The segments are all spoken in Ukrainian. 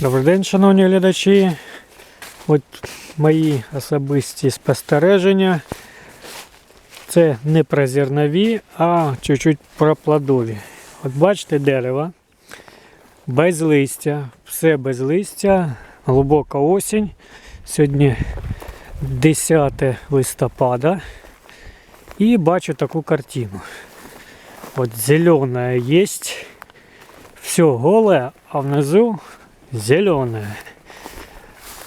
Добрий день, шановні глядачі. От мої особисті спостереження. Це не про зернові, а чуть-чуть про плодові. От бачите дерево, без листя, все без листя, глибока осінь. Сьогодні 10 листопада. І бачу таку картину. От зеленое есть, все голе, а внизу зелене.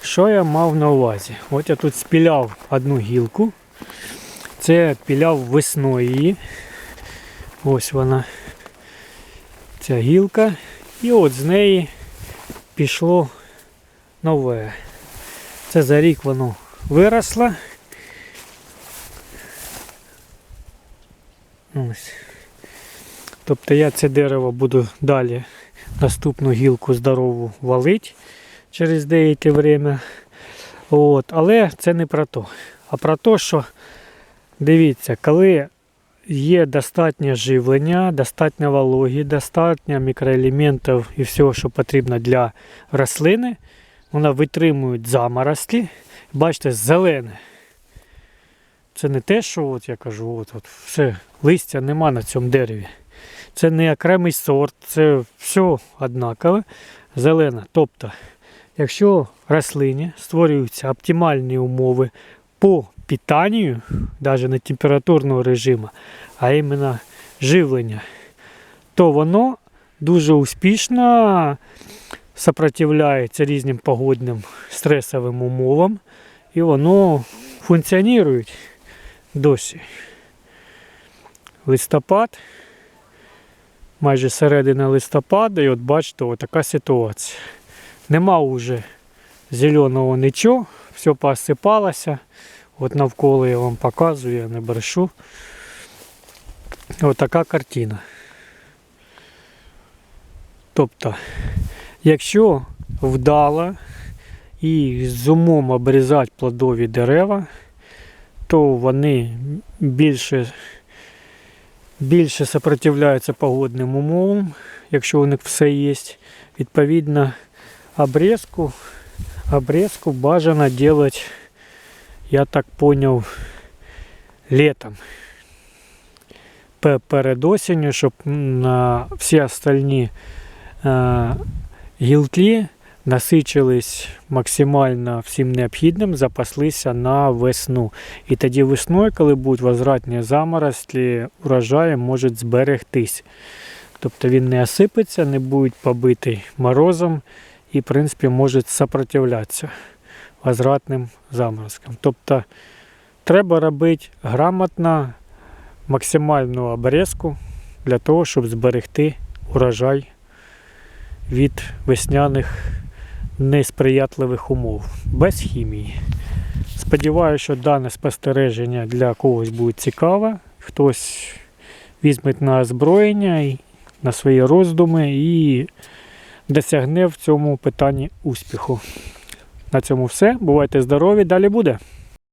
Що я мав на увазі? От я тут спіляв одну гілку. Це піляв весною. Ось вона. Ця гілка. І от з неї пішло нове. Це за рік воно виросло. Ось. Тобто я це дерево буду далі наступну гілку здорову валить через деяке время. От. Але це не про то. А про те, що дивіться, коли є достатнє живлення, достатньо вологі, достатньо мікроелементів і всього, що потрібно для рослини, вона витримує заморозки. Бачите, зелене. Це не те, що от я кажу, от, от, все, листя нема на цьому дереві. Це не окремий сорт, це все однакове, зелене. Тобто, якщо рослині створюються оптимальні умови по питанню, навіть не температурного режиму, а іменно живлення, то воно дуже успішно сопротивляється різним погодним стресовим умовам і воно функціонує досі. Листопад майже середина листопада, і от бачите, отака ситуація. Нема вже зеленого нічого, все посипалося. От навколо я вам показую, я не брешу. Отака картина. Тобто, якщо вдало і з умом обрізати плодові дерева, то вони більше більше сопротивляються погодним умовам, якщо у них все є. Відповідно, обрізку, обрізку бажано робити, я так зрозумів, літом. Пе- Перед осінню, щоб на всі остальні е, гілки насичились максимально всім необхідним, запаслися на весну. І тоді весною, коли будуть возвратні заморозки, урожай може зберегтись. Тобто він не осипеться, не буде побитий морозом і, в принципі, може сопротивлятися возвратним заморозкам. Тобто треба робити грамотно максимальну обрізку для того, щоб зберегти урожай від весняних несприятливих умов, без хімії. Сподіваюся, що дане спостереження для когось буде цікаве. Хтось візьме на озброєння на свої роздуми і досягне в цьому питанні успіху. На цьому все. Бувайте здорові, далі буде.